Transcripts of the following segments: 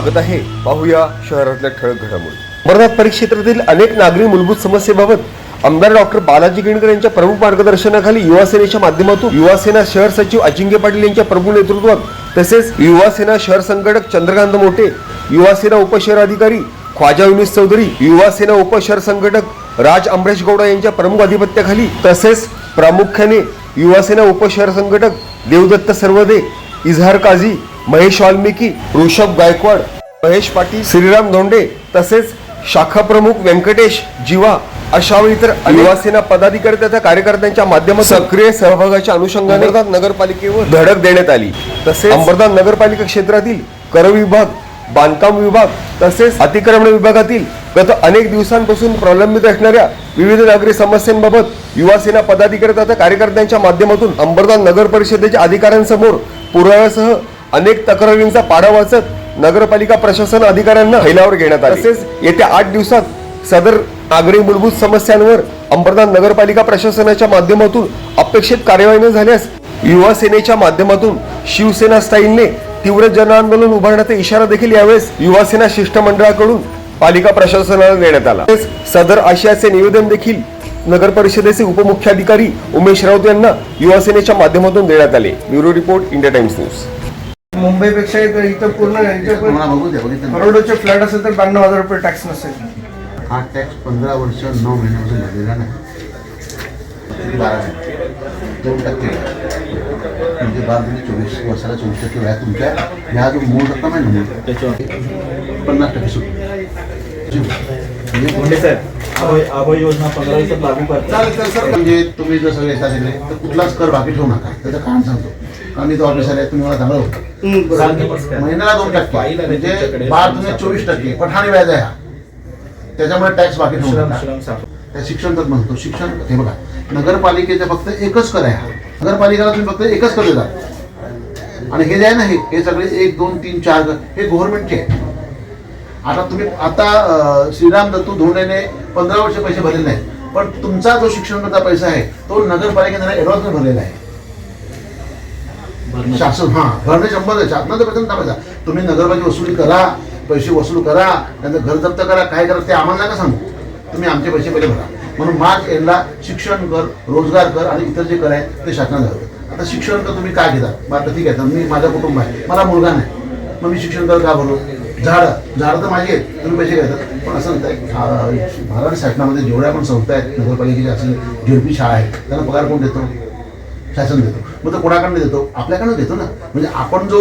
स्वागत आहे. पाहूया शहरातल्या ठळक घडामोडी. अमरनाथ परिक्षेत्रातील अनेक नागरी मूलभूत समस्येबाबत आमदार डॉक्टर बालाजी गिणकर यांच्या प्रमुख मार्गदर्शनाखाली युवा सेनेच्या माध्यमातून युवा सेना शहर सचिव अजिंक्य पाटील यांच्या प्रमुख नेतृत्वात तसेच युवा सेना शहर संघटक चंद्रकांत मोठे युवा सेना उपशहर अधिकारी ख्वाजा युनिस चौधरी युवा सेना उपशहर संघटक राज अमरेश गौडा यांच्या प्रमुख अधिपत्याखाली तसेच प्रामुख्याने युवा सेना उपशहर संघटक देवदत्त सर्वदे इझहार काझी महेश वाल्मिकी ऋषभ गायकवाड महेश पाटील श्रीराम धोंडे तसेच शाखा प्रमुख व्यंकटेश जीवा अशा वेळी तर युवा सेना पदाधिकारी तथा कार्यकर्त्यांच्या माध्यमातून सक्रिय सहभागाच्या अनुषंगाने नगरपालिकेवर धडक देण्यात आली. तसेच अंबरनाथ नगरपालिका क्षेत्रातील कर विभाग बांधकाम विभाग तसेच अतिक्रमण विभागातील गत अनेक दिवसांपासून प्रलंबित असणाऱ्या विविध नागरी समस्यांबाबत युवा सेना पदाधिकारी तथा कार्यकर्त्यांच्या माध्यमातून अंबरनाथ नगर परिषदेच्या अधिकाऱ्यांसमोर पुराव्यासह अनेक तक्रारींचा पाडा वाचत नगरपालिका प्रशासन अधिकाऱ्यांना फैलावर घेण्यात आले. तसेच येत्या आठ दिवसात सदर नागरी मूलभूत समस्यांवर अंबरनाथ नगरपालिका प्रशासनाच्या माध्यमातून अपेक्षित कार्यवाही न झाल्यास युवा सेनेच्या माध्यमातून शिवसेना स्टाईलने तीव्र जनआंदोलन उभारण्याचा इशारा देखील यावेळेस युवा सेना शिष्टमंडळाकडून पालिका प्रशासनाला देण्यात आला. सदर आशयाचे निवेदन देखील नगर परिषदेचे उपमुख्याधिकारी उमेश राऊत यांना युवा सेनेच्या माध्यमातून देण्यात आले. Bureau report India Times news. मुंबईपेक्षा इथं इथं पूर्ण बघितलं करोडोचे फ्लॅट असेल तर ब्याण्णव हजार रुपये टॅक्स नसेल. हा टॅक्स पंधरा वर्ष नऊ महिन्यापासून भरलेला नाही. बारा महिने दोन टक्के. म्हणजे बारा म्हणजे चोवीस वर्षाला चोवीस टक्के व्याज तुमच्या ह्या जो मूळ रक्कम आहे ना त्याच्यावर पन्नास टक्के सूट जी. म्हणजे म्हणजे तुम्ही जर सगळे दिले तर कुठलाच कर बाकी ठेवू नका. त्याचं कारण सांगतो. मी तो ऑफिसर आहे तुम्ही मला चांगलं होतं महिन्याला दोन टक्के. म्हणजे बारा तुम्ही चोवीस टक्के. पठाणी व्याज आहे हा. त्याच्यामुळे टॅक्स बाकी त्या शिक्षण तर म्हणतो. शिक्षण हे बघा. नगरपालिकेचं फक्त एकच कर आहे हा. नगरपालिकेला तुम्ही फक्त एकच कर देता. आणि हे जे आहे ना हे हे सगळे एक दोन तीन चार हे गव्हर्नमेंटचे आहे आता तुम्ही आता श्रीराम दत्तू धोंडेने पंधरा वर्ष पैसे भरलेले नाहीत. पण तुमचा जो शिक्षणाचा पैसा आहे तो नगरपालिकेने ॲडव्हान्सने भरलेला आहे. शासन हा भरणे शंभर आहे शासनाचा पैसा टाकायचा तुम्ही नगरपालिका वसुली करा पैसे वसूल करा त्यांचं घर जप्त करा काय करा ते आम्हाला नका सांगू. तुम्ही आमचे पैसे पहिले भरा. म्हणून मार्च एंडला शिक्षण कर रोजगार कर आणि इतर जे कर आहे ते शासनाला हवं आता शिक्षण कर तुम्ही काय घेता? मग ठीक आहे तर मी माझं कुटुंब आहे. मला मुलगा नाही. मग मी शिक्षण कर का भरू झाडं झाडं तर माझी आहेत तुम्ही पैसे घेतात पण असं नाही महाराष्ट्र शासनामध्ये जेवढ्या पण संस्था आहेत नगरपालिकेच्या असेल झेडपी शाळा आहेत त्यांना पगार कोण देतो? शासन देतो. मग तो कोणाकडनं देतो? आपल्याकडनं देतो ना. म्हणजे आपण जो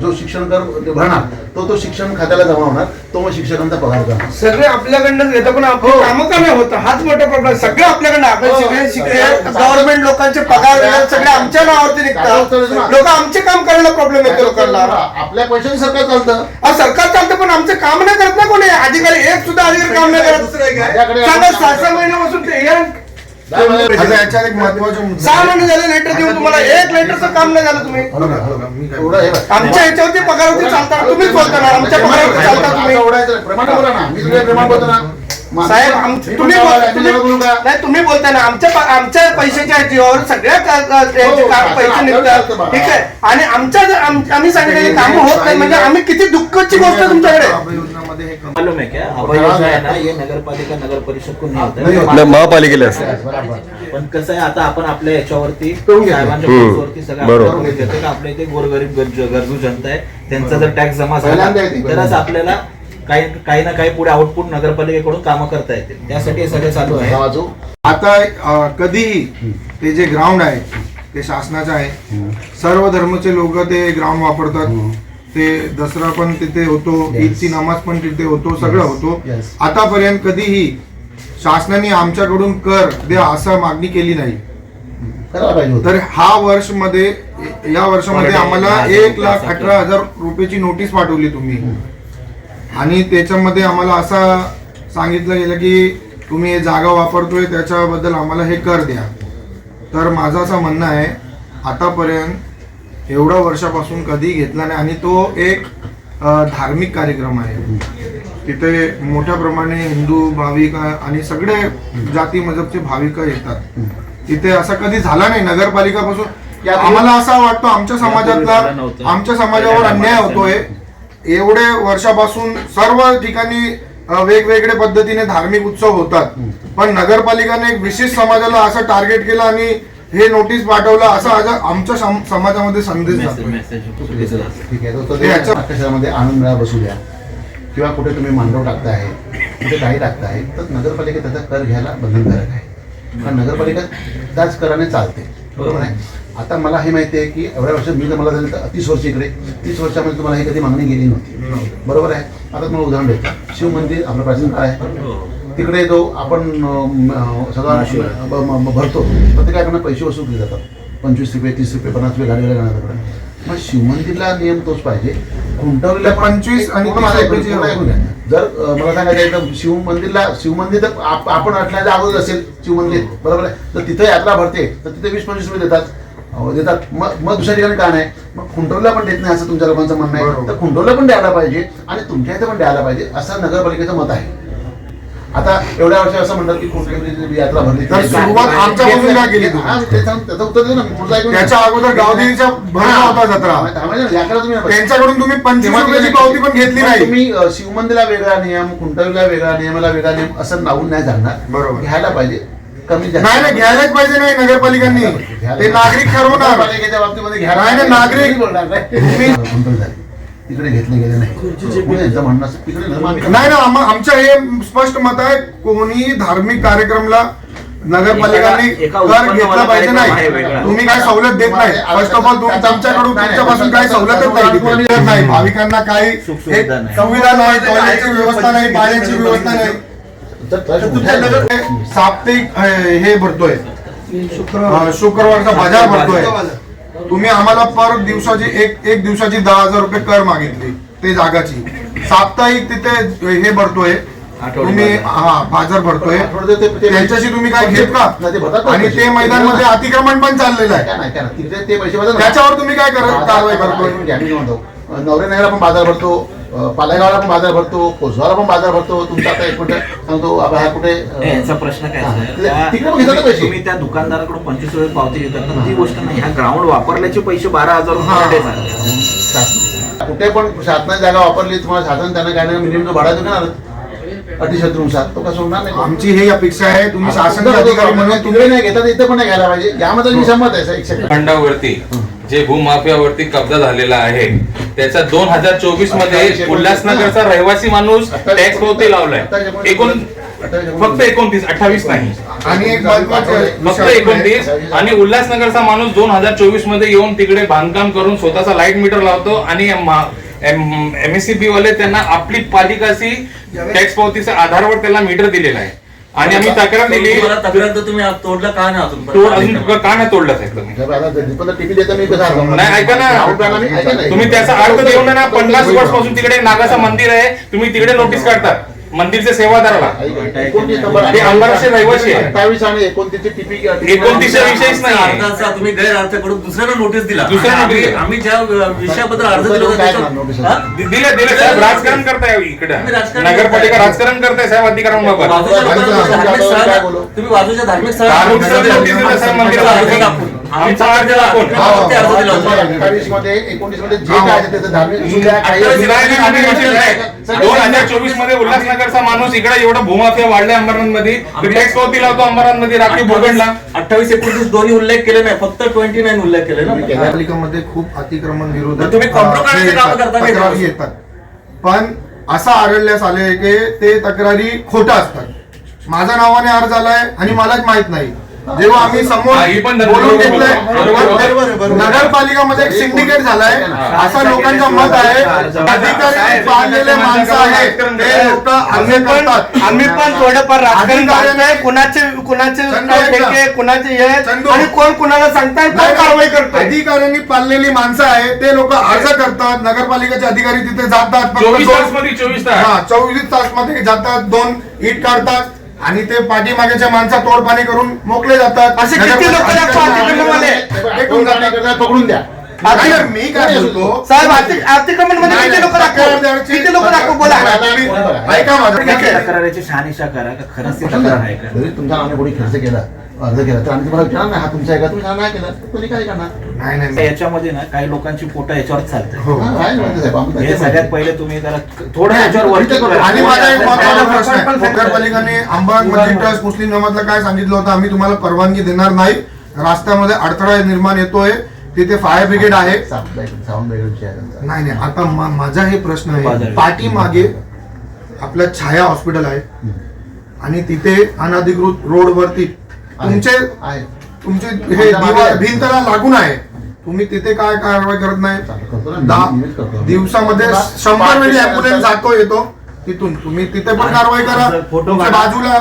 जो शिक्षण कर भरणार तो तो शिक्षण खात्याला जमा होणार तो मग शिक्षकांचा पगार करणार. सगळे आपल्याकडनं घेतं पण हो. कामं का नाही होतं. हाच मोठा प्रॉब्लेम. सगळे आपल्याकडनं आपण हो. शिकले गव्हर्नमेंट लोकांचे पगार सगळे आमच्या नावावरती निघतात. लोक आमचे काम करायला प्रॉब्लेम येतो लोकांना. आपल्या पैशाने सरकार चालतं. सरकार चालतं पण आमचं काम नाही करत ना कोणी. अधिकारी एक सुद्धा अधिकारी काम नाही करत. माझ्याकडे सांगा सहा सहा महिन्यापासून एक महत्त्वाचा सहा महिने झाले लेटर देऊन तुम्हाला एक लेटरचं काम नाही झालं तुम्ही. आमच्या ह्याच्यावरती पगारावरती चालता तुम्हीच बोलता ना आमच्या पगारावरती चालता तुम्ही. नाही. प्रेमाने बोला ना. मी प्रेमाने बोलतो ना. साहेब आम- तुम्ही बोल- तुम्ही-? नाही तुम्ही बोलताय ना आमच्या प- आमच्या पैशाच्या जीवावर सगळ्या का- का- त्यांचे हो, काम पैसे निघतात. ठीक आहे आणि आमच्या जर आम- आम्ही सांगितलेले काम होत नाही म्हणजे आम्ही किती दुःखाची गोष्ट आहे तुमच्याकडे अभय योजनामध्ये हे कमी मालूम है क्या अभय योजना है ना ये नगर पालिका नगर परिषद को नहीं नाही होता होत. है महापालिकेला असते. पण कसं आहे आता आपण आपल्या याच्यावरती करून घेतो. साहेबांच्या हम्म. पोस्टवरती सगळं बरोबर. आपण करून घेतो का आपल्या इथे गोरगरीब गरजू गरजू जनता आहे त्यांचा जर टॅक्स जमा झाला पहिल्यांदा येते, तरच. आपल्याला काही काही ना काही पुढे आउटपुट नगरपालिकेकडून कामं करता येतील त्यासाठी हे सगळे चालू आहे हा. आता कधीही ते जे ग्राउंड आहे ते शासनाचं आहे सर्व धर्माचे लोक ते ग्राउंड वापरतात ते दसरा पण तिथे होतो Yes. ईदची नमाज पण तिथे होतो सगळं होतो Yes. आतापर्यंत कधीही शासनाने आमच्याकडून कर द्या असं मागणी केली नाही. तर हा वर्षमध्ये या वर्षामध्ये आम्हाला एक लाख. अठरा हजार रुपयाची नोटीस पाठवली तुम्ही आणि त्याच्यामध्ये आम्हाला असं सांगितलं गेलं की तुम्ही हे जागा वापरतोय त्याच्याबद्दल आम्हाला हे कर द्या. तर माझं असं म्हणणं आहे आतापर्यंत एवढ्या वर्षापासून कधी घेतला नाही. आणि तो एक धार्मिक कार्यक्रम आहे. तिथे मोठ्या प्रमाणे हिंदू भाविक आणि सगळे जाती मजबचे भाविक येतात. तिथे असं कधी झाला नाही नगरपालिकापासून. आम्हाला असा वाटतो आमच्या समाजातला. आमच्या समाजावर अन्याय होतोय. एवढे वर्षापासून सर्व ठिकाणी वेगवेगळ्या पद्धतीने धार्मिक उत्सव होतात. पण नगरपालिकाने एक विशेष समाजाला असं टार्गेट केलं आणि हे नोटीस पाठवलं असं आज आमच्या सम- समाजामध्ये संदेश जातो ठीक आहे तर याच्या- ते शहरामध्ये आनंद मेळा बसू द्या. किंवा कुठे तुम्ही मांडव टाकताय कुठे काही टाकताय तर नगरपालिका त्याचा कर घ्यायला बंधनकारक आहे. कारण नगरपालिका त्याच कराने चालते. बरोबर आहे? आता मला हे माहिती आहे की एवढ्या वर्ष मी जर मला झालं तर तीस वर्ष इकडे तीस वर्षामध्ये तुम्हाला हे कधी मागणी गेली नव्हती. बरोबर आहे? आता तुम्हाला उदाहरण देतो. शिव मंदिर आपलं प्राचीन काळ आहे? तिकडे जो आपण सगळा ब- म- म- भरतो प्रत्येकाकडनं पैसे वसूल केले जातात. पंचवीस रुपये तीस रुपये पन्नास रुपये गाडीला जाण्याकडे मग शिवमंदिरला नियम तोच पाहिजे. खुंटवलीला ते 25 आणि पूर्ण 30 मला ऐकून- रुपयाची पूर्ण ऐकून घ्या. जर मला सांगायचं तर शिव मंदिरला शिव मंदिर तर आप- आपण असण्याच्या अगोदर असेल शिव मंदिर. बरोबर आहे? तर तिथे यात्रा भरते तर तिथे वीस पंचवीस रुपये देतात. देतात. मग मग दुसऱ्या ठिकाणी का नाही? मग खुंटवलीला पण देत नाही असं तुमच्या लोकांचं म्हणणं आहे. तर खुंटवलीला पण द्यायला पाहिजे आणि तुमच्या इथे पण द्यायला पाहिजे असं नगरपालिकेचं मत आहे. आता एवढ्या वर्ष असं म्हणतात की कुठली यात्रा भरली सुरुवात? हा, त्याचं उत्तर ना. पुढचं. त्याच्या अगोदर गावदेवीच्या भरणा होता जत्रा. त्यांच्याकडून तुम्ही पंचवीस रुपयाची पावती पण घेतली नाही. तुम्ही शिवमंदिरला वेगळा नियम कुंटवीला वेगळा नियमाला वेगळा नियम असं लावून नाही जाणार. बरोबर. घ्यायला पाहिजे. कमी नाही नाही घ्यायलाच पाहिजे नाही नगरपालिकांनी ते नागरिक ठरवणार नगरपालिकेच्या बाबतीमध्ये घ्यायला नाही. नागरिक- तुम्ही बोलणार नाही. तुम्ही कुंटवी झाली. तिकडे घेतले गेले नाही म्हणून यांचं म्हणणं असं तिकडे धर्म आम्ही- नाही ना आम- आमचं हे स्पष्ट मत आहे कोणी धार्मिक कार्यक्रमाला नगरपालिकांनी एका- एका कर घेतला पाहिजे कार्यक्रम आहे नाही. तुम्ही काय सवलत देत नाही फर्स्ट ऑफ ऑल तुमच्याकडून तुमच्यापासून काही सवलतच नाही भाविकांना काही सुखसुविधा एक नाही. सुविधा नाही टॉयलेटची व्यवस्था नाही पाण्याची व्यवस्था नाही हे साप्ताहिक हे भरतोय. शुक्रवारचा बाजार भरतोय. तुम्ही आम्हाला पर दिवसाची एक एक दिवसाची दहा हजार रुपये कर मागितली ते जागाची. साप्ताहिक तिथे हे भरतोय. तुम्ही. हा बाजार भरतोय. त्यांच्याशी तुम्ही काय घेत का? नाही, ते भरतात आणि. ते मैदानमध्ये अतिक्रमण पण चाललेलं आहे. त्याच्यावर तुम्ही काय करत कारवाई करतोय? म्हणतो नवरेनगरला पण बाजार भरतो. पालेगावला पण बाजार भरतो कोसवाला पण बाजार भरतो. तुमचा आता एक मिनिट सांगतो आता हा कुठे यांचा प्रश्न काय हा, आहे? तिकडे- पण घेतात पैसे. तुम्ही त्या दुकानदाराकडून पंचवीस रुपये पावती घेतात तर ती गोष्ट नाही ह्या ग्राउंड वापरल्याचे पैसे बारा हजार हा. रुपये. शासन- कुठे पण शासनाची जागा वापरली तुम्हाला शासन त्यांना काय नाही मिनिमम भाडा देणार. अटीशत्रूनुसार. तो कसं होणार नाही. आमची ही अपेक्षा आहे तुम्ही शासन अधिकारी म्हणून तिकडे नाही घेतात इथं पण नाही घ्यायला पाहिजे. यामध्ये मी संमत आहे एक सेकंड खंडावरती जे भूमाफियावरती कब्जा झालेला आहे त्याचा दोन हजार चोवीसमध्ये उल्हासनगरचा रहिवासी माणूस टॅक्स होते लावलाय. एकूण फक्त एकोणतीस अठ्ठावीस नाही. आणि एक महत्वाचं फक्त एकोणतीस आणि उल्हासनगरचा माणूस दोन हजार चोवीसमध्ये येऊन तिकडे बांधकाम करून स्वतःचा लाइट मीटर लावतो आणि एमएससीबी वाले त्यांना आपली पालिकाची टॅक्स पावतीच्या आधारावर त्याला मीटर दिलेला आहे. आणि आम्ही तक्रार दिली. तुम्हाला तक्रार तर तुम्ही तोडलं का नाही अजून? तो अजून का नाही तोडलं साहेब तुम्ही? टीपी देता मी कसा नाही ऐका ना. तुम्ही त्याचा अर्थ देऊन ना पन्नास वर्षपासून तिकडे नागाचं मंदिर आहे. तुम्ही तिकडे नोटीस काढतात मंदिरचे सेवादाराला ते अंबरनाथचे रहिवासी आहे. अठ्ठावीस आणि एकोणतीसची टीपी विषयीच नाही अर्जाचा तुम्ही गैरअर्थ करून दुसऱ्याला नोटीस दिला दुसऱ्याला आम्ही- दिला. आम्ही ज्या अ, विषयाबद्दल अर्ज दिला होता हा? दि- दिले दिले साहेब राजकारण करताय इकडे तुम्ही राजकारण नगरपालिका करताय. राजकारण करताय साहेब अधिकारांबाबत बाजूच्या काय लोकांना धार्मिक बोलू? स्थळाला- काय बोलू? तुम्ही बाजूच्या धार्मिक साहेब मंदिराला. आमचा अर्ज दाखवून. मध्ये मध्ये जे. काय त्याचं धार्मिक. दोन हजार चोवीसमध्ये उल्हासनगरचा माणूस इकडे एवढं भूमाफिया वाढलाय अंबरनाथमध्ये टॅक्स पावती लावतो अंबरनाथमध्ये रात्री भोगडला अठ्ठावीस एकोणतीस दोन्ही उल्लेख केले नाही फक्त ट्वेंटी नाईन उल्लेख केले ना. नगरपालिकेमध्ये खूप अतिक्रमण विरोधात मग तुम्ही येतात, तक्रारी पण असं आढळल्यास आले की ते तक्रारी खोटा असतात. माझ्या नावाने अर्ज आलाय आणि मलाच माहीत नाही. जेव्हा आम्ही समोर पण बोलून घेतलंय बरोबर, नगरपालिकामध्ये एक सिंडिकेट झालाय. असं लोकांचं मत आहे अधिकारी पाळलेले माणसं आहेत. ते लोक अर्ज करतात. आम्ही पण थोडंफार राजकारण अधिकाऱ्याने- करतोय कुणाचे कुणाचे. कुणाचे हे. आणि कोण कुणाला सांगताय कोण कारवाई करतोय? अधिकाऱ्यांनी पाळलेली माणसं आहे ते लोक अर्ज करतात. नगरपालिकेचे अधिकारी तिथे जातात. फक्त चोवीस दोन- तासमध्ये चोवीस तास. हा चोवीस तासमध्ये जातात दोन इट काढतात. आणि ते पाठीमागेच्या माणसा तोडपाणी करून मोकळे जातात. असे किती लोक. पकडून द्या. मी काय बोलतो? साहेब अति- अतिक्रमणमध्ये किती लोक दाखव किती लोक दाखव बोला. ऐका माझं. तक्रारीची शहानिशा करा का खरंच तक्रार आहे का? तुमच्या नावाने कोणी खर्च केला. अर्ज केला. तर आम्ही तुम्हाला विचारणार नाही हा तुमचा आहे का तुम्ही नाही केला. तर कोणी काय करणार नाही नाही. याच्यामध्ये ना काही लोकांची पोटं याच्यावर चालतात. हो. हा, आहे साहेब, आम्ही त्याच्यामध्ये- सगळ्यात पहिले तुम्ही त्याला थोडं याच्यावर वरती करू. आणि माझा एक महत्त्वाचा प्रश्न आहे. नगरपालिकाने आंबाग मस्जिद ट्रस्ट मुस्लिम जमातला काय सांगितलं होतं? आम्ही तुम्हाला परवानगी देणार नाही. रस्त्यामध्ये अडथळा निर्माण येतोय. तिथे फायर ब्रिगेड आहे. साऊंड ब्रेक- साऊंड ब्रेक विषय आहे त्यांचा. नाही नाही आता मा- माझा हे प्रश्न आहे. बाजार. पाठीमागे आपलं छाया हॉस्पिटल आहे. आणि तिथे अनधिकृत रोडवरती तुमचे आहे. तुमचे हे. भिंतला लागून आहे. तुम्ही तिथे काय कारवाई करत नाही. दिवसामध्ये शंभर वेळी ऍम्ब्युलन्स जातो येतो तिथून. तुम्ही तिथे पण कारवाई करा. फोटो तुमच्या. बाजूला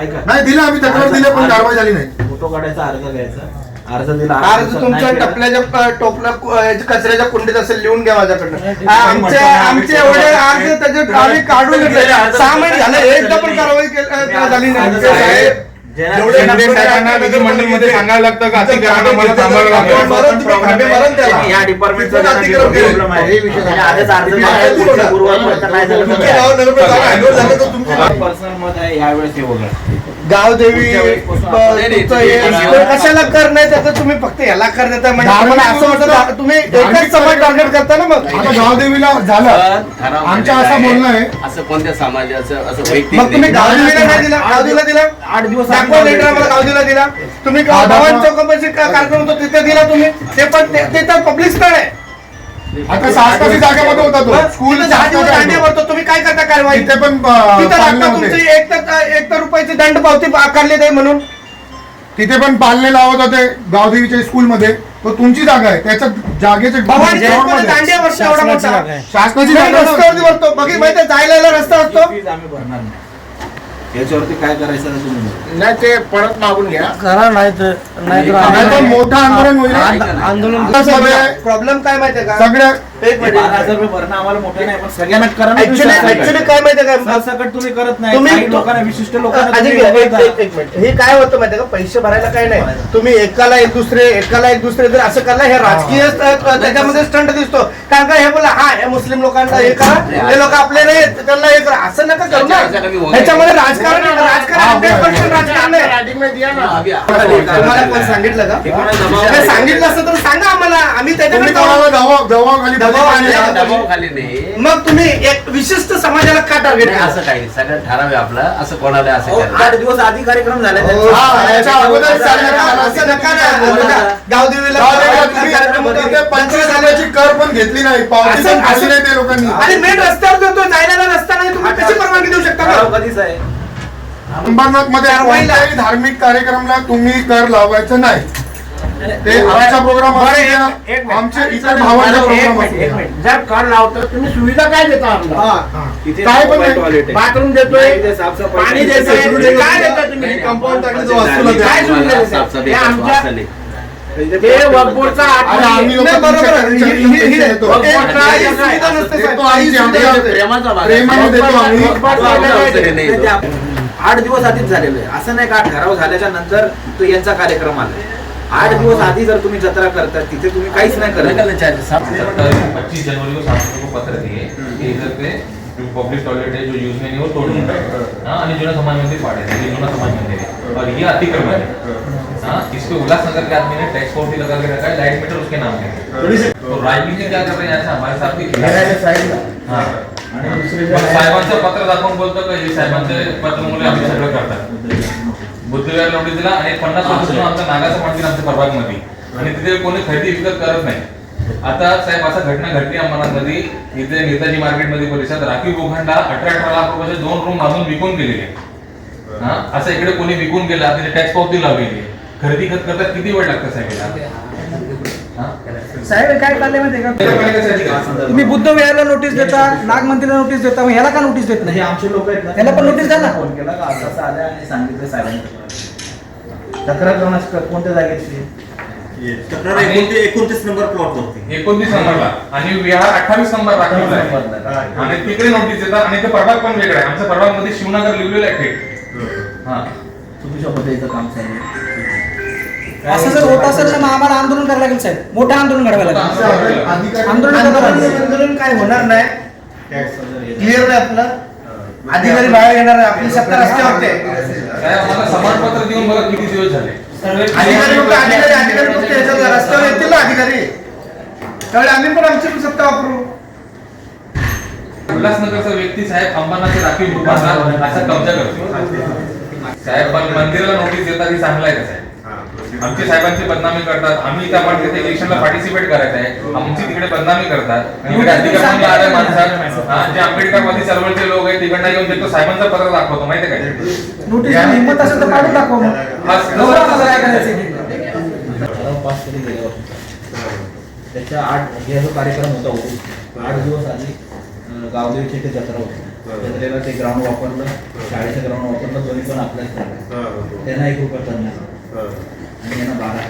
ऐका. नाही दिलं आम्ही तक्रार दिली पण कारवाई झाली नाही. फोटो काढायचा अर्ज घ्यायचा. अर्ज दिला तुमच्या. टपल्याच्या टोपला कचऱ्याच्या कुंडीत असेल लिहून घ्या माझ्याकडनं. आमचे आमचे एवढे. अर्ज त्याचे आम्ही काढून घेतले. सहा महिने झाले एकदा पण कारवाई झाली नाही. विधिमंडळमध्ये सांगायला लागतं का. या डिपार्टमेंटचा हे. पर्सनल मत आहे यावेळेस हे वगळं गावदेवी तुमचं हे- तर कशाला कर नाही त्याचं तुम्ही फक्त याला कर देता म्हणजे असं वाटतं ना, तुम्ही एकच समाज टार्गेट करता ना मग? आता गावदेवीला झालं. आमचं असं बोलणं आहे. असं कोणत्या समाजाचं असं वैयक्तिक मग तुम्ही नाही. गावदेवीला नाही दिला? गावदेवीला दिला? आठ दिवस दाखवा लेटर आम्हाला गावदेवीला दिला. तुम्ही गाव-. भवानी चौकापाशी का- कार्यक्रम होतो तिथे दिला तुम्ही. ते पण ते- ते तर पब्लिक स्थळ आहे. आता जागेमध्ये होता तो. मग स्कूल तिथं दहा दिवस दांडिया भरतो तुम्ही काय करता कारवाई? तिथे पण तिथं अं, पालणे लागतं होते. तुमची एक तर एक तर रुपयाची दंड पावती आकारली जाईल म्हणून. तिथे पण पालणे लावत होते गावदेवीच्या स्कूलमध्ये. तो तुमची जागा आहे. त्याच्या जागेचे भवानी ground चौकामध्ये मध्ये. दांडिया वर्ष एवढा मोठा. शासनाची नाही, जागा रस्त्यावरती. भरतो माहिती आहे, जायला यायला रस्ता असतो. फीज आम्ही भरणार नाही. याच्यावरती काय करायचं तुम्ही. नाही ते परत मागून घ्या. नाही तर मोठं आंदोलन होईल आंदोलनमध्ये प्रॉब्लेम काय माहितीये का? सगळ्या एक बारा हजार रुपये भरणं आम्हाला मोठं नाही पण सगळ्यांना करा ना तुम्ही ऍक्च्युली सरसकट. ऍक्च्युली काय माहितीये का? सरसकट तुम्ही करत नाही तुम्ही- काही लोकांना विशिष्ट लोकांना अजिंक्य, तुम्ही एक- वगळता. एक- एक मिनिट. हे काय होतं माहितीये का? पैसे भरायला काय नाही. तुम्ही एकाला एक दुसरे एकाला एक दुसरे जर असं करला हे राजकीय त्याच्यामध्ये स्टंट दिसतो. कारण का? हे बोला हा हे मुस्लिम लोकांना हे करा हे लोक आपले नाही त्यांना हे करा. असं नका करू ना. ह्याच्यामध्ये राजकारण राजकारण 100% राजकारण आहे. तुम्हाला कोण सांगितलं का? हे सांगितलं असतं तर सांगा आम्हाला. आम्ही तुम्ही त्याच्याकडे कोणाला जाऊ. दबाव दबावाखाली दबाव आणला. पाहिजे. दबावाखाली नाही मग तुम्ही एक विशिष्ट समाजाला का टार्गेट नाही, असं काही नाही. सगळं ठराव आपला असं कोणाला असं अहो, करायचं. आठ दिवस आधी कार्यक्रम झाले हा, याच्या अगोदर असं नका असं नका ना. बघा, गावदेवीला गावदेवीला तुम्ही कार्यक्रम होता. तिथे पंचवीस रुपयाची कर पण घेतली नाही पावती असं- पण नाही ते लोकांनी आणि मेन रस्त्यावर जो तो जायला रस्ता नाही तुम्ही कशी परवानगी देऊ शकता ठराव? कधीच आहे अंबरनाथमध्ये कोणत्याही धार्मिक कार्यक्रमला तुम्ही कर लावायचं नाही ते आमच्या प्रोग्राम बरं, एक- एक मिनिट. आमचे इतर भावांचे प्रोग्राम. जर कार्ड लावतो तुम्ही सुविधा काय देता आम्हाला? काय पण. बाथरूम देतोय पाणी देतोय काय. देता तुम्ही? कंपाऊंड काय सुविधा हे आमच्या-. ते आमच्या- आठ दिवस आधीच झालेलं आहे. असं नाही का ठराव झाल्याच्यानंतर तो यांचा कार्यक्रम आला आठ दिवस आधी जर तुम्ही जत्रा करता तिथे तुम्ही काहीच नाही करत. पच्चीस जनवरी को सांसदों को पत्र दिए कि इधर पे जो पब्लिक टॉयलेट है जो यूज में नहीं हो तोडून टाका. हाँ आणि जुना समाज मंदिर पाड़े ये जुना समाज मंदिर है और ये अतिक्रमण है हाँ इस पे उल्लासनगर के आदमी ने टैक्स पावती लगा के रखा है लाइट मीटर उसके नाम है। तो राजनीति क्या कर रहे हैं? ऐसा हमारे साथ भी मग साहेबांचं पत्र दाखवून बोलतो का? हे साहेबांचे पत्रामुळे आम्ही सगळं करतात. बुद्धिविहार नोटीस दिला आणि पन्नास वर्षापासून आमचं नागाचं मंदिर आमच्या प्रभागमध्ये. आणि तिथे कोणी खरेदी विकत करत नाही. आता साहेब असा घटना घडली अंबरनाथमध्ये इथे नेताजी मार्केटमध्ये परिसरात राखीव बोखंडा अठरा अठरा लाख रुपयाचे दोन रूम बांधून विकून गेलेले. हा? असं इकडे कोणी विकून गेला तिथे टॅक्स पावती लावलेली आहे. खरेदी खत करतात किती वेळ लागतं साहेब? साहेब काय चाललंय माहितीये का? तुम्ही बुद्ध विहारला नोटीस देता नाग मंदिरला नोटीस देता मग ह्याला का नोटीस देत हे नाही? आमचे लोक आहेत ना त्याला पण notice द्या ना. फोन केला का असं असं आलं आणि सांगितलं साहेबांनी तक्रार करण्याची कोणत्या जागेची? तक्रार एकोणतीस एकोणतीस नंबर प्लॉट वरती. एकोणतीस नंबरला. आणि विहार अठ्ठावीस नंबर आहे. आणि तिकडे नोटीस देतात. आणि ते प्रभाग पण वेगळा आहे. आमच्या प्रभागमध्ये शिवनगर लिहिलेलं आहे थेट हा. तुमच्या पद्धतीचं काम चालू आहे. असं जर होत असेल तर मग आम्हाला आंदोलन करावं लागेल साहेब. मोठं आंदोलन करावं लागेल. अधिकारी- आंदोलन आंदोलन आंदोलन काय होणार नाही. क्लिअर नाही. आपलं. अधिकारी बाहेर येणार नाही आपली सत्ता रस्त्यावरती समाजपत्र देऊन बघा किती दिवस झाले? अधिकारी फक्त अधिकारी अधिकारी फक्त याच्यात रस्त्यावर येतील ना अधिकारी? त्यावेळी आम्ही पण आमची सत्ता वापरू. उल्हासनगरचा व्यक्ती साहेब अंबानाचे राखीव असा कब्जा करतो. साहेब पण मंदिराला नोटीस देतात ही चांगलं आहे का साहेब? आमची साहेबांची बदनामी करतात. आम्ही त्या वाटते ते इलेक्शनला पार्टिसिपेट करायचं आहे. आमची तिकडे बदनामी करतात. तिकडे अधिकाऱ्यांना आले माणसं. हा, जे आंबेडकरवादी चळवळचे लोक आहेत तिकडनं येऊन देतो साहेबांचं पत्र दाखवतो. माहिती आहे काय नोटीस हिंमत असेल तर काढून दाखवा मग. बस. नवरा आम्हाला काय करायचं ते. ठराव पास केले गेले होते. त्याच्या आठ हे जो कार्यक्रम होता उरूस, आठ दिवस आधी गावदेवीची इथे जत्रा होती. जत्रेला ते ग्राउंड वापरलं शाळेचं ग्राउंड वापरलं दोन्ही पण आपल्याच. त्यांना एक रुपये आणि यांना बारा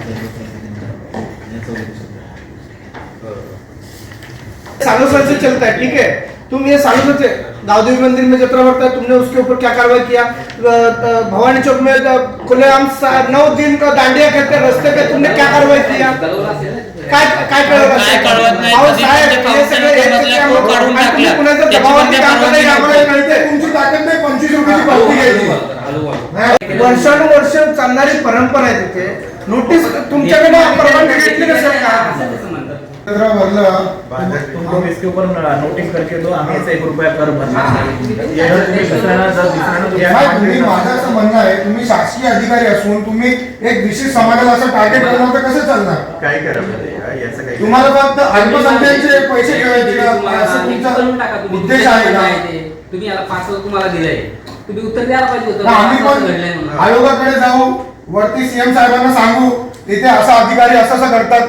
से चलता है ठीक है तुम ये सालों से गावदेवी मंदिर में जत्रा बढ़ता है तुमने उसके ऊपर क्या कार्रवाई किया? भवानी चौक में खुलेआम सा- नौ दिन का दांडिया करते रस्ते पे तुमने क्या कार्रवाई किया? काय काय कळवलं काय कळवत नाही. हे. काढून टाकला. वर्षानुवर्ष चालणारी परंपरा आहे तिथे. नोटीस तुमच्याकडे परवानगी घेतली नसेल का? तुमको इसके ऊपर नोटिस करके दो आम्ही एक रुपया कर भरणार तुम्ही माझं असं म्हणणं आहे शासकीय अधिकारी असून तुम्ही एक विशेष समाजाला असं टार्गेट करणार तर कसं चालणार? काय करा तुम्हाला फक्त अल्पसंख्याकचे पैसे ठेवायचे उद्देश आहे का? तुम्ही याला पाच हजार तुम्हाला दिलंय. तुम्ही उत्तर द्यायला पाहिजे होतं. आम्ही. पण आयोगाकडे जाऊ. वरती सीएम साहेबांना सांगू. तिथे असा अधिकारी असं असं करतात.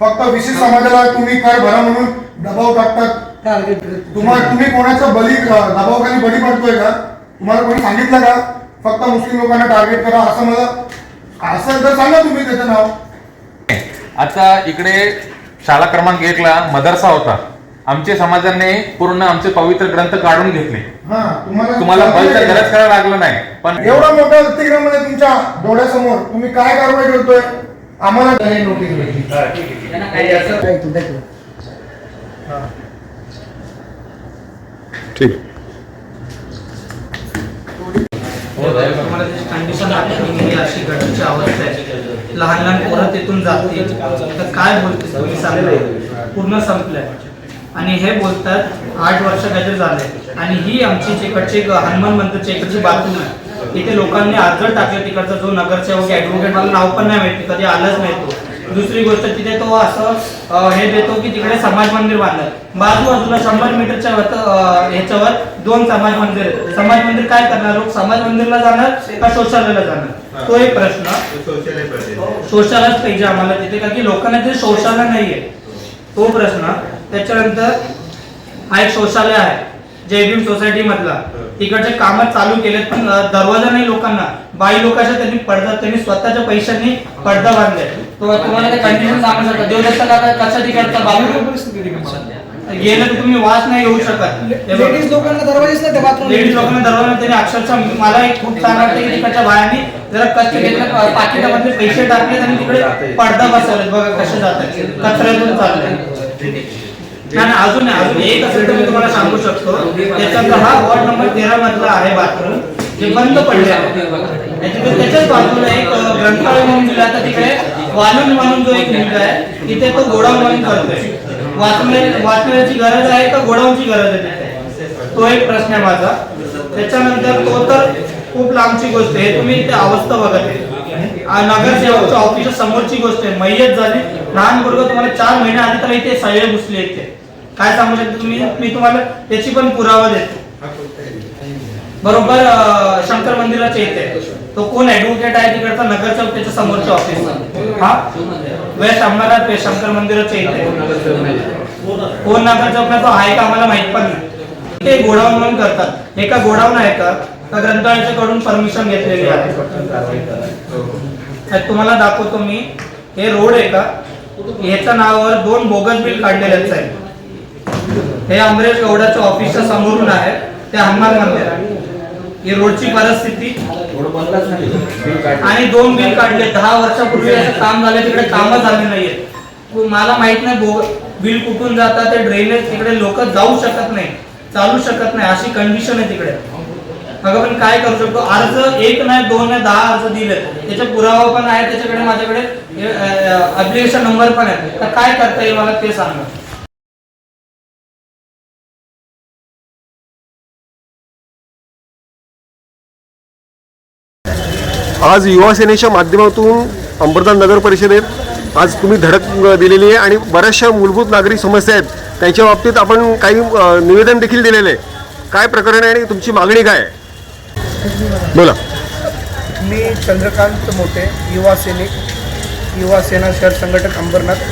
फक्त विशेष समाजाला तुम्ही कर भरा म्हणून दबाव टाकतात. टार्गेट तुम्हाला तुम्ही कोणाचा बली दबावाखाली बळी पडतोय का? तुम्हाला कोणी सांगितलं का? फक्त मुस्लिम लोकांना टार्गेट करा असं मला असं जर सांगा तुम्ही त्याचं नाव. आता इकडे शाळा क्रमांक एक ला मदरसा होता. आमच्या समाजाने पूर्ण आमचे पवित्र ग्रंथ काढून घेतले. हा तुम्हाला तुम्हाला बलचा गरज करायला लागलं नाही. पण एवढा मोठा व्यक्तिक्रमामध्ये तुमच्या डोळ्यासमोर. तुम्ही काय कारवाई करतोय? आम्हाला हे नोटीस भेटली. ठीक कंडिशन दाखवली गेली अशी गरजेची अवस्था आहे. लहान लहान पोरं तिथून जातील. तर काय बोलते तुम्ही सांगा. पूर्ण संपलंय. आणि हे बोलतात आठ वर्ष काहीतरी झाले. आणि ही आमची हनुमान मंदिरची इकडची बातमी आहे. इथे लोकांनी अर्ज टाकले तिकडचा जो नगरसेवक ऍडव्होकेट मला नाव पण नाही माहिती कधी आलंच नाही तो. दुसरी गोष्ट तिथे तो असं हे देतो की तिकडे समाज मंदिर बांधलं. बाजूबाजूला शंभर मीटरच्या ह्याच्यावर दोन समाज मंदिर. समाज मंदिर काय करणार लोक? समाज मंदिरला जाणार का शौचालयाला जाणार? तो एक प्रश्न. पाहिजे. शौचालयच पाहिजे आम्हाला तिथे कारण की लोकांना तिथे शौचालय नाहीये. तो प्रश्न. त्याच्यानंतर हा एक शौचालय आहे. जयभीम सोसायटी मधला. तिकडचे काम चालू केलेत पण दरवाजा नाही लोकांना. बाई लोकांच्या त्यांनी पडदा त्यांनी स्वतःच्या पैशांनी पडदा बांधले तो तुम्हाला ते कंडिशन सांगू शकता देवदत्ताला आता कशासाठी करता बाबू? गेलं तर तुम्ही वास नाही घेऊ शकत. लेडीज लोकांना दरवाजेच नाही बाथरूम लेडीज लोकांना दरवाजा त्यांनी अक्षरशः मला एक खूप छान वाटतं की तिकडच्या बायांनी जरा कष्ट घेतलं पाकिटामधले पैसे टाकले आणि तिकडे पडदा बसवले बघा कसे जातात. कचऱ्यातून चाललंय आणि अजून अजून एक असेल तर मी तुम्हाला सांगू शकतो. त्याच्यात हा वॉर्ड नंबर तेरा मधला आहे बाथरूम जे बंद पडले आहे. त्याच्याच बाजूला एक ग्रंथालय म्हणून दिला तर तिकडे वालून म्हणून जो एक मुलगा आहे तिथे तो गोडाऊन म्हणून करतोय. वाचण्या वाचण्याची गरज आहे का गोडाऊनची गरज आहे? तिथे तो एक प्रश्न आहे माझा. त्याच्यानंतर तो तर खूप लांबची गोष्ट आहे. तुम्ही ते अवस्था बघत आहे. नगरसेवकच्या ऑफिसच्या समोरची गोष्ट आहे. मैयत झाली. लहान मुलगा तुम्हाला चार महिने आधी तर इथे सगळे घुसले इथे. काय सांगू शकता तुम्ही? मी तुम्हाला त्याची पण पुरावा देतो. बरोबर शंकर मंदिराच्या इथे. तो कोण ऍडव्होकेट आहे तिकडचा? चौक त्याच्या समोरच्या ऑफिस हा? वेस्ट अंबरनाथ वेस्ट शंकर मंदिराच्या इथे. कोण नगर नाही तो आहे का? आम्हाला माहीत पण नाही. ते गोडाऊन म्हणून करतात. एका गोडाऊन आहे का? त्या ग्रंथालयाच्या कडून परमिशन घेतलेली आहे. तुम्हाला दाखवतो मी. हे रोड आहे का? ह्याच्या नावावर दोन बोगस बिल काढलेलेच आहे. हे अमरेश गौडाच्या ऑफिसच्या समोरून आहे. ते हनुमान मंदिर आहे. ही रोडची परिस्थिती. आणि दोन बिल काढले. दहा वर्षापूर्वी असं काम झालं. तिकडे कामच झाले नाहीये मला माहीत नाही बिल कुठून जातात. ते ड्रेनेज तिकडे लोक जाऊ शकत नाही. चालू शकत नाही. अशी कंडिशन आहे तिकडे. अगं पण काय करू शकतो? अर्ज एक नाही दोन नाही दहा अर्ज दिले त्याचा पुरावा पण आहे. त्याच्याकडे माझ्याकडे अप्लिकेशन नंबर पण आहे तर काय करता येईल मला ते सांगा. आज युवा सेनेच्या माध्यमातून अंबरनाथ नगर परिषदेत आज तुम्ही धडक दिलेली आहे आणि बऱ्याचशा मूलभूत नागरी समस्या आहेत. त्यांच्या बाबतीत आपण काही निवेदन देखील दिलेले आहे. काय प्रकरण आहे आणि तुमची मागणी काय आहे? बोला. मी चंद्रकांत मोठे युवा सैनिक युवा सेना शहर संघटक अंबरनाथ.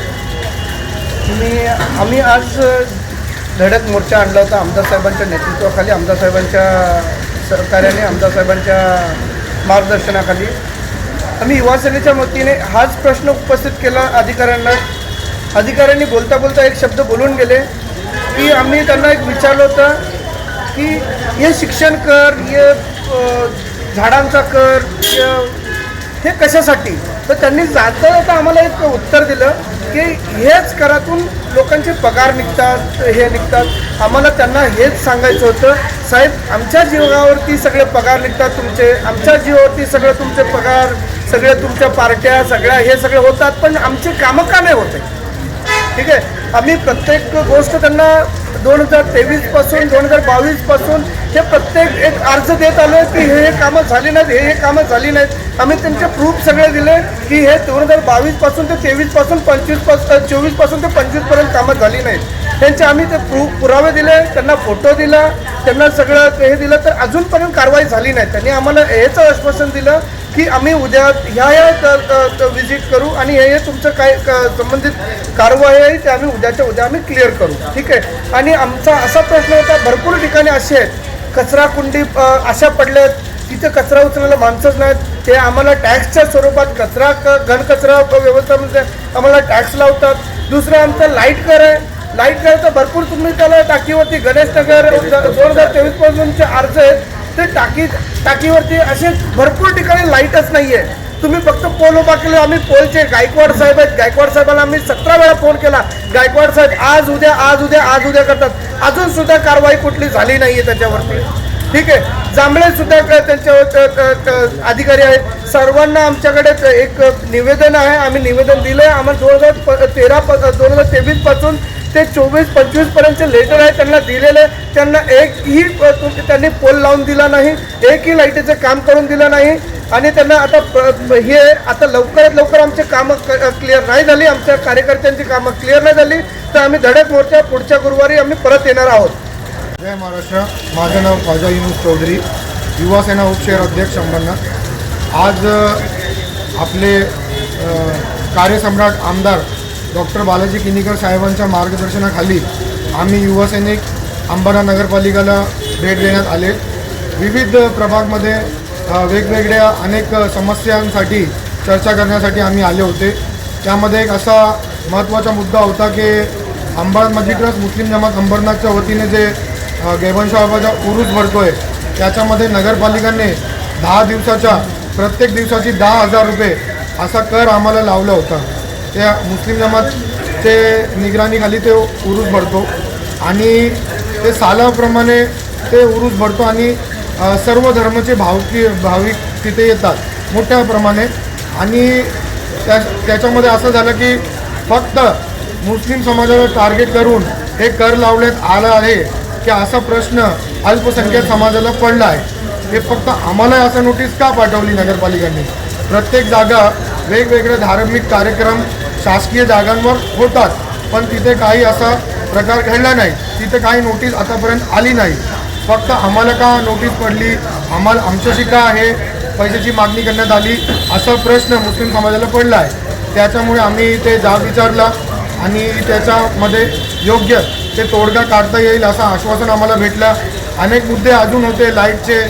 मी आम्ही आज धडक मोर्चा आणला होता आमदार साहेबांच्या नेतृत्वाखाली. आमदार साहेबांच्या सहकार्याने आमदार साहेबांच्या मार्गदर्शनाखाली. आम्ही युवा सेनेच्या वतीने हाच प्रश्न उपस्थित केला अधिकाऱ्यांना. अधिकाऱ्यांनी बोलता बोलता एक शब्द बोलून गेले की आम्ही त्यांना एक विचारलं होतं की हे शिक्षण कर हे झाडांचा कर हे- हे कशासाठी? तर त्यांनी जाता जाता आम्हाला एक उत्तर दिलं की हेच करातून लोकांचे पगार निघतात हे निघतात. आम्हाला त्यांना हेच सांगायचं होतं साहेब आमच्या जीवनावरती सगळे पगार निघतात तुमचे आमच्या जीवावरती सगळं तुमचे पगार सगळे तुमच्या पार्ट्या सगळ्या हे सगळे होतात पण आमची कामं का नाही होते ठीक आहे? आम्ही प्रत्येक गोष्ट त्यांना दोन हजार तेवीसपासून दोन हजार बावीसपासून हे प्रत्येक एक अर्ज देत आलो की हे हे कामं झाली नाहीत हे हे कामं झाली नाहीत. आम्ही त्यांचे प्रूफ सगळे दिले की हे दोन हजार बावीसपासून ते तेवीसपासून पंचवीसपासून चोवीसपासून ते पंचवीसपर्यंत कामं झाली नाहीत. त्यांचे आम्ही ते प्रू पुरावे दिले त्यांना फोटो दिला त्यांना सगळं हे दिलं तर अजूनपर्यंत कारवाई झाली नाही. त्यांनी आम्हाला याचं आश्वासन दिलं की आम्ही उद्या ह्या ह्या विजिट करू आणि हे हे तुमचं काय क- संबंधित कारवाई आहे ते आम्ही उद्याच्या उद्या आम्ही क्लिअर करू. ठीक आहे? आणि आमचा असा प्रश्न होता भरपूर ठिकाणी असे आहेत. कचरा कुंडी अशा पडल्यात तिथे कचरा उचलायला माणसंच नाहीत. ते आम्हाला टॅक्सच्या स्वरूपात कचरा क घनकचरा व्यवस्था म्हणजे आम्हाला टॅक्स लावतात. दुसरं आमचं लाइट कर आहे. लाइट कर तर भरपूर तुम्ही त्याला टाकीवरती गणेश नगर दोन हजार तेवीस पासूनचे अर्ज आहेत ते टाकी टाकीवरती असे भरपूर ठिकाणी लाईटच नाही आहे तुम्ही फक्त पोल उभा केले आम्ही पोलचे गायकवाड साहेब आहेत. गायकवाड साहेबांना आम्ही सतरा वेळा फोन केला. गायकवाड साहेब आज उद्या आज उद्या आज उद्या करतात. अजून सुद्धा कारवाई कुठली झाली नाही आहे त्याच्यावरती. ठीक आहे? जांभळे सुद्धा क- त्यांच्यावर अधिकारी आहेत. सर्वांना आमच्याकडे एक निवेदन आहे. आम्ही निवेदन दिलं आहे आम्हाला दोन हजार प- तेरा प- दोन हजार तेवीसपासून ते चोवीस पंचवीसपर्यंतचे लेटर आहे त्यांना दिलेले त्यांना एकही ही त्यांनी पोल लावून दिला नाही एकही लाईटीचं काम करून दिलं नाही. आणि त्यांना आता प- हे आता लवकरात लवकर आमचे कामं क्लिअर नाही झाली आमच्या कार्यकर्त्यांची कामं क्लिअर नाही झाली तर आम्ही धडक मोर्चा पुढच्या गुरुवारी आम्ही परत येणार आहोत. जय महाराष्ट्र. माझं नाव ख्वाजा युनुस चौधरी युवासेना उपशहर अध्यक्ष अंबरनाथ आज आपले कार्यसम्राट आमदार डॉक्टर बालाजी किनीकर साहेबांच्या मार्गदर्शनाखाली आम्ही युवासैनिक सैनिक नगरपालिकेला भेट देण्यात आले. विविध प्रभागमध्ये वेगवेगळ्या अनेक समस्यांसाठी चर्चा करण्यासाठी आम्ही आले होते. त्यामध्ये एक असा महत्त्वाचा मुद्दा होता की अंबरनाथ मजिट्रस मुस्लिम जमात अंबरनाथच्या वतीने जे अ, उरूस भरतो आहे त्याच्यामध्ये नगरपालिकाने दहा दिवसाच्या प्रत्येक दिवसाची दहा हजार रुपये असा कर आम्हाला लावला होता. त्या मुस्लिम जमातचे निगराणीखाली ते उरूस भरतो. आणि ते सालाप्रमाणे ते उरूस भरतो आणि सर्व धर्माचे भावकी भाविक तिथे येतात मोठ्या प्रमाणे. आणि त्या त्याच्यामध्ये असं झालं की फक्त मुस्लिम समाजाला टार्गेट करून हे कर लावण्यात आलं आहे की असा प्रश्न अल्पसंख्याक समाजाला पडला आहे. हे फक्त आम्हाला असं नोटीस का पाठवली नगरपालिकांनी? प्रत्येक जागा वेगवेगळे धार्मिक कार्यक्रम शासकीय जागांवर होतात. पण तिथे काही असा प्रकार घडला नाही. तिथे काही नोटीस आतापर्यंत आली नाही. फक्त आम्हाला का नोटीस पडली? आम्हाला आमच्याशी का हे पैशाची मागणी करण्यात आली? असा प्रश्न मुस्लिम समाजाला पडला आहे. त्याच्यामुळे आम्ही ते जाब विचारला आणि त्याच्यामध्ये योग्य ते तोडगा काढता येईल असं आश्वासन आम्हाला भेटलं. अनेक मुद्दे अजून होते. लाईटचे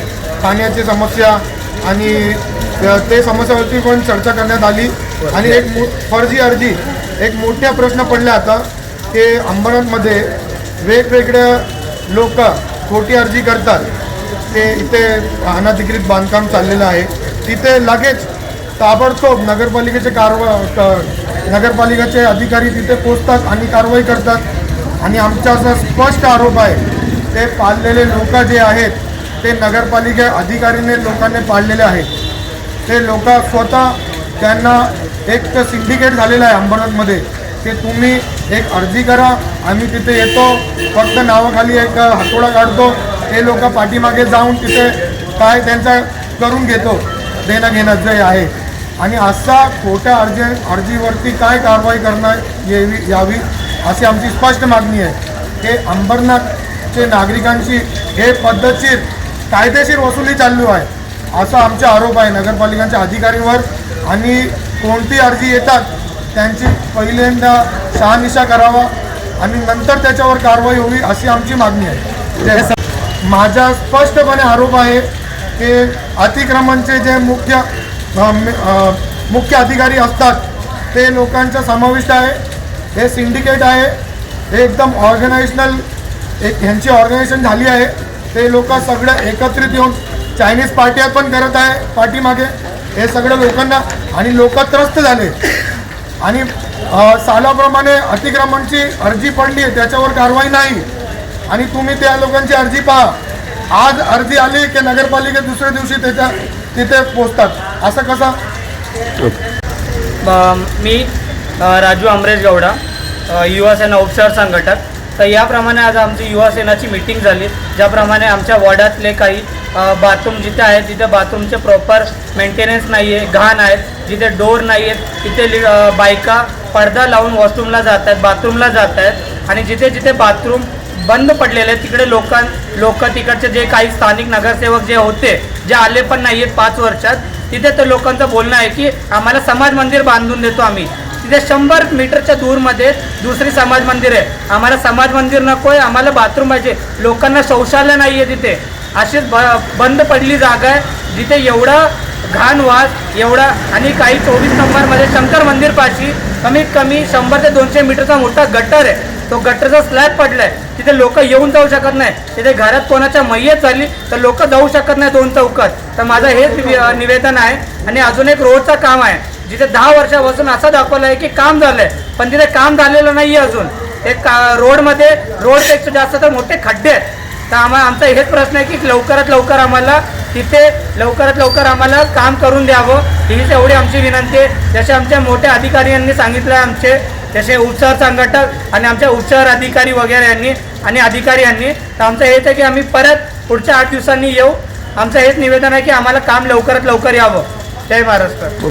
पाण्याची समस्या आणि ते समस्यावरती पण चर्चा करण्यात आली. आणि एक मो फर्जी अर्जी. एक मोठ्या प्रश्न पडला आता की अंबरनाथमध्ये वेगवेगळ्या लोक खोटी अर्जी करतात. ते इथे अनाधिकृत बांधकाम चाललेलं आहे. तिथे लगेच ताबडतोब नगरपालिकेचे कारवा क- नगरपालिकेचे अधिकारी तिथे पोचतात आणि कारवाई करतात. आणि आमचा असा स्पष्ट आरोप आहे ते पाळलेले लोक जे आहेत ते नगरपालिका अधिकारीने लोकांनी पाळलेले आहेत. ते लोक स्वतः त्यांना एक तर सिंडिकेट झालेलं आहे अंबरनाथमध्ये. ते तुम्ही एक अर्जी करा आम्ही तिथे येतो फक्त नावाखाली एक हातोडा काढतो ते लोक पाठीमागे जाऊन तिथे काय त्यांचा करून घेतो. देणं घेणं जे आहे. आणि असा खोट्या अर्ज अर्जीवरती काय कारवाई करणार यावी यावी अशी आमची स्पष्ट मागणी आहे. की अंबरनाथचे नागरिकांची हे पद्धतशीर कायदेशीर वसुली चालू आहे. असा आमचा आरोप आहे. नगरपालिकांच्या अधिकारीवर आणि कोणती अर्जी येतात त्यांची पहिल्यांदा शहानिशा करावा आणि नंतर त्याच्यावर कारवाई होवी अशी आमची मागणी आहे. माझा स्पष्टपणे आरोप आहे की अतिक्रमणचे जे मुख्य मुख्य अधिकारी असतात ते लोकांचा समाविष्ट आहे हे सिंडिकेट आहे हे एकदम ऑर्गनायझेशनल एक ह्यांची ऑर्गनायझेशन झाली आहे ते लोक सगळे एकत्रित येऊन चायनीज पार्ट्या पण करत आहे पाठीमागे. हे सगळ्या लोकांना आणि लोक त्रस्त झाले. आणि सालाप्रमाणे अतिक्रमणची अर्जी पडली आहे त्याच्यावर कारवाई नाही. आणि तुम्ही त्या लोकांची अर्जी पहा. आज अर्जी आली की नगरपालिकेत दुसऱ्या दिवशी त्याच्या तिथे पोचतात असं कसं? मी राजू अमरेश गौडा युवा सेना उपचार संघटक. तर याप्रमाणे आज आमची युवा सेनाची मीटिंग झाली. ज्याप्रमाणे आमच्या वॉर्डातले काही बाथरूम जिथे आहेत तिथे बाथरूमचे प्रॉपर मेंटेनन्स नाही आहे घाण आहेत. जिथे डोर नाही आहेत तिथे लि- बायका पडदा लावून वॉशरूमला जात आहेत बाथरूमला जात आहेत आणि जिथे जिथे बाथरूम बंद पडलेले आहेत तिकडे लोकां लोक तिकडचे जे काही स्थानिक नगरसेवक जे होते जे आले पण नाही आहेत पाच वर्षात तिथे तर लोकांचं बोलणं आहे की आम्हाला समाज मंदिर बांधून देतो आम्ही. तिथे शंभर मीटरच्या दूरमध्ये दुसरी समाज मंदिर आहे. आम्हाला समाज मंदिर नको आहे आम्हाला बाथरूम पाहिजे. लोकांना शौचालय नाही आहे तिथे. अशीच ब बंद पडली जागा आहे जिथे एवढा घाण वास एवढा आणि काही चोवीस नंबरमध्ये शंकर मंदिर पाशी कमीत कमी शंभर ते दोनशे मीटरचा मोठा गट्टर आहे. तो गट्टरचा स्लॅब पडलाय. तिथे लोक येऊन जाऊ शकत नाही. तिथे घरात कोणाच्या मय्यत झाली तर लोक जाऊ शकत नाही दोन चौकात. तर माझं हेच निवेदन आहे. आणि अजून एक रोडचं काम आहे. जिथे दहा वर्षापासून असं दाखवलं आहे की काम झालंय पण तिथे काम झालेलं नाही अजून. ते का रोडमध्ये रोडपेक्षा जास्त तर मोठे खड्डे आहेत. तर आम्हाला आमचा हेच प्रश्न आहे की लवकरात लवकर आम्हाला तिथे लवकरात लवकर आम्हाला काम करून द्यावं हीच एवढी आमची विनंती आहे. जसे आमच्या मोठ्या अधिकारी यांनी सांगितलं आहे आमचे जसे उपचार संघटक आणि आमच्या उपचार अधिकारी वगैरे यांनी आणि अधिकारी यांनी तर आमचं हेच आहे की आम्ही परत पुढच्या आठ दिवसांनी येऊ. आमचं हेच निवेदन आहे की आम्हाला काम लवकरात लवकर यावं. जय महाराष्ट्र.